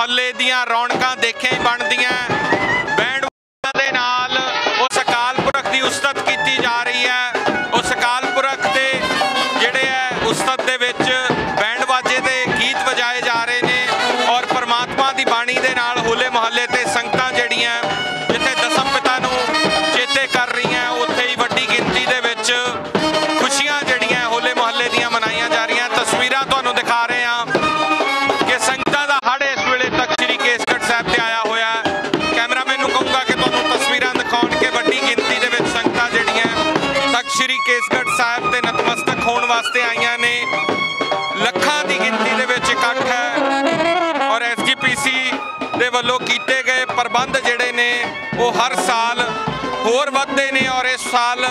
ਮਹੱਲੇ ਦੀਆਂ ਰੌਣਕਾਂ ਦੇਖੇ ਬਣਦੀਆਂ। ਬੈਂਡ ਦੇ ਨਾਲ ਉਸ ਅਕਾਲ ਪੁਰਖ ਦੀ ਉਸਤਤ ਕੀਤੀ ਜਾ ਰਹੀ ਹੈ। ਵੱਲੋਂ ਕੀਤੇ ਗਏ ਪ੍ਰਬੰਧ ਜਿਹੜੇ ਨੇ, ਉਹ ਹਰ ਸਾਲ ਹੋਰ ਵੱਧਦੇ ਨੇ ਔਰ ਇਸ ਸਾਲ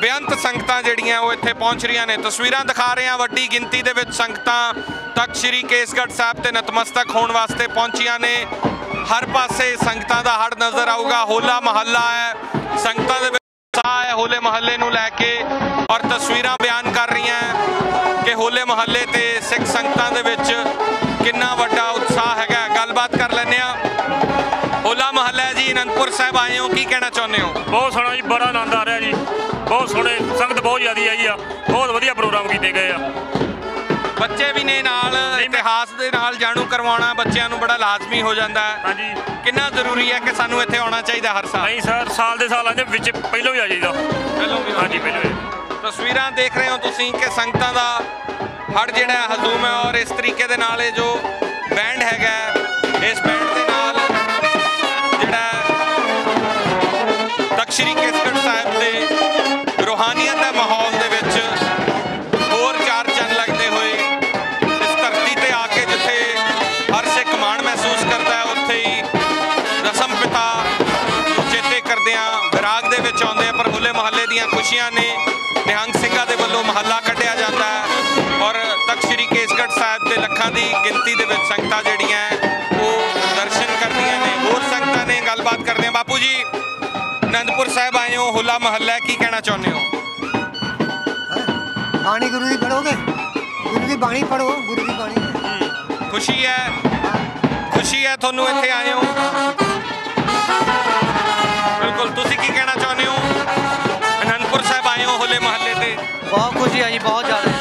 ਬੇਅੰਤ ਸੰਗਤਾਂ ਜਿਹੜੀਆਂ ਉਹ ਇੱਥੇ ਪਹੁੰਚ ਰਹੀਆਂ ਨੇ। ਤਸਵੀਰਾਂ ਦਿਖਾ ਰਹੇ ਹਾਂ ਵੱਡੀ ਗਿਣਤੀ ਦੇ ਵਿੱਚ ਸੰਗਤਾਂ ਤੱਕ ਸ੍ਰੀ ਕੇਸਗੜ੍ਹ ਸਾਹਿਬ ਤੇ ਨਤਮਸਤਕ ਹੋਣ ਵਾਸਤੇ ਪਹੁੰਚੀਆਂ ਨੇ। ਹਰ ਪਾਸੇ ਸੰਗਤਾਂ ਦਾ ਹੜ ਨਜ਼ਰ ਆਊਗਾ, ਹੋਲਾ ਮਹੱਲਾ ਹੈ। ਸੰਗਤਾਂ ਦੇ ਵਿੱਚ ਉਤਸ਼ਾਹ ਹੈ ਹੋਲੇ ਮਹੱਲੇ ਨੂੰ ਲੈ ਕੇ ਔਰ ਤਸਵੀਰਾਂ ਬਿਆਨ ਕਰ ਰਹੀਆਂ ਕਿ ਹੋਲੇ ਮਹੱਲੇ ਤੇ ਸਿੱਖ ਸੰਗਤਾਂ ਦੇ ਵਿੱਚ ਕਿੰਨਾ ਵੱਡਾ ਗੱਲਬਾਤ ਕਰ ਲੈਂਦੇ ਆ ਹੋਲਾ ਮਹੱਲਾ ਹੈ ਜੀ ਅਨੰਦਪੁਰ ਸਾਹਿਬ ਆਏ ਹੋ ਕੀ ਕਹਿਣਾ ਚਾਹੁੰਦੇ ਹੋ? ਬਹੁਤ ਸੋਹਣਾ ਜੀ ਬੜਾ ਆਨੰਦ ਆ ਰਿਹਾ ਜੀ। ਬਹੁਤ ਸੋਹਣੇ ਸੰਗਤ ਬਹੁਤ ਜ਼ਿਆਦੀ ਆਈ ਆ। ਬਹੁਤ ਵਧੀਆ ਪ੍ਰੋਗਰਾਮ ਕੀਤੇ ਗਏ ਆ। ਬੱਚੇ ਵੀ ਨੇ ਨਾਲ ਇਤਿਹਾਸ ਦੇ ਨਾਲ ਜਾਣੂ ਕਰਵਾਉਣਾ ਬੱਚਿਆਂ ਨੂੰ ਬੜਾ ਲਾਜ਼ਮੀ ਹੋ ਜਾਂਦਾ ਹੈ। ਹਾਂਜੀ। ਕਿੰਨਾ ਜ਼ਰੂਰੀ ਹੈ ਕਿ ਸਾਨੂੰ ਇੱਥੇ ਆਉਣਾ ਚਾਹੀਦਾ ਹਰ ਸਾਲ? ਨਹੀਂ ਸਰ ਸਾਲ ਦੇ ਸਾਲਾਂ ਦੇ ਵਿੱਚ ਪਹਿਲਾਂ ਵੀ ਆ ਜਾਈਦਾ। ਪਹਿਲੋਂ ਵੀ ਹਾਂਜੀ ਪਹਿਲਾਂ ਤਸਵੀਰਾਂ ਦੇਖ ਰਹੇ ਹੋ ਤੁਸੀਂ ਕਿ ਸੰਗਤਾਂ ਦਾ ਹੜ ਜਿਹੜਾ ਹੈ ਹਜ਼ੂਮ ਹੈ ਔਰ ਇਸ ਤਰੀਕੇ ਦੇ ਨਾਲ ਇਹ ਜੋ ਬੈਂਡ ਹੈਗਾ ਹੈ, ਇਸ ਬੈਂਡ ਦੇ ਨਾਲ ਜਿਹੜਾ ਹੈ, ਤਖ਼ਤ ਸ੍ਰੀ ਕੇਸਗੜ੍ਹ ਸਾਹਿਬ ਦੇ ਰੂਹਾਨੀਅਤ ਦੇ ਮਾਹੌਲ ਦੇ ਵਿੱਚ ਹੋਰ ਚਾਰ ਚੰਨ ਲੱਗਦੇ ਹੋਏ ਇਸ ਧਰਤੀ ਤੇ ਆ ਕੇ ਜਿੱਥੇ ਹਰ ਸਿੱਖ ਮਾਣ ਮਹਿਸੂਸ ਕਰਦਾ ਹੈ ਉੱਥੇ ਹੀ ਰਸਮ ਪਿਤਾ ਚੇਤੇ ਕਰਦਿਆਂ ਵਿਰਾਗ ਦੇ ਵਿੱਚ ਆਉਂਦੇ ਆ ਪਰ ਹੋਲੇ ਮਹੱਲੇ ਦੀਆਂ ਖੁਸ਼ੀਆਂ ਨੇ ਨਿਹੰਗ ਸਿੰਘਾਂ ਦੇ ਵੱਲੋਂ ਮਹੱਲਾ ਕੱਢਿਆ ਜਾਂਦਾ ਹੈ ਔਰ ਤਖਤ ਸ੍ਰੀ ਕੇਸਗੜ੍ਹ ਸਾਹਿਬ ਤੇ ਲੱਖਾਂ ਦੀ ਗਿਣਤੀ ਦੇ ਵਿੱਚ ਸੰਗਤਾਂ ਜਿਹੜੀਆਂ ਜੀ ਅਨੰਦਪੁਰ ਸਾਹਿਬ ਆਏ ਹੋ ਹੋਲਾ ਮਹੱਲਾ ਹੈ, ਕੀ ਕਹਿਣਾ ਚਾਹੁੰਦੇ ਹੋ? ਬਾਣੀ ਗੁਰੂ ਦੀ ਪੜੋਗੇ ਗੁਰੂ ਦੀ ਬਾਣੀ ਪੜੋ ਗੁਰੂ ਦੀ ਬਾਣੀ ਹੈ। ਖੁਸ਼ੀ ਹੈ ਖੁਸ਼ੀ ਹੈ ਤੁਹਾਨੂੰ ਇੱਥੇ ਆਏ ਹੋ। ਬਿਲਕੁਲ ਤੁਸੀਂ ਕੀ ਕਹਿਣਾ ਚਾਹੁੰਦੇ ਹੋ? ਅਨੰਦਪੁਰ ਸਾਹਿਬ ਆਏ ਹੋ ਹੋਲੇ ਮਹੱਲੇ ਤੇ। ਬਹੁਤ ਖੁਸ਼ੀ ਆ ਜੀ ਬਹੁਤ ਜ਼ਿਆਦਾ।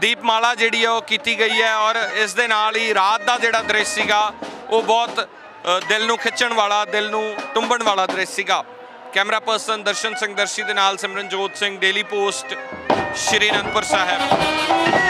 ਦੀਪਮਾਲਾ ਜਿਹੜੀ ਹੈ ਉਹ ਕੀਤੀ ਗਈ ਹੈ ਔਰ ਇਸ ਦੇ ਨਾਲ ਹੀ ਰਾਤ ਦਾ ਜਿਹੜਾ ਦ੍ਰਿਸ਼ ਸੀਗਾ, ਉਹ ਬਹੁਤ ਦਿਲ ਨੂੰ ਖਿੱਚਣ ਵਾਲਾ, ਦਿਲ ਨੂੰ ਟੁੰਬਣ ਵਾਲਾ ਦ੍ਰਿਸ਼ ਸੀਗਾ। ਕੈਮਰਾ ਪਰਸਨ ਦਰਸ਼ਨ ਸਿੰਘ ਦਰਸ਼ੀ ਦੇ ਨਾਲ ਸਿਮਰਨਜੋਤ ਸਿੰਘ, ਡੇਲੀ ਪੋਸਟ ਸ਼੍ਰੀ ਅਨੰਦਪੁਰ ਸਾਹਿਬ।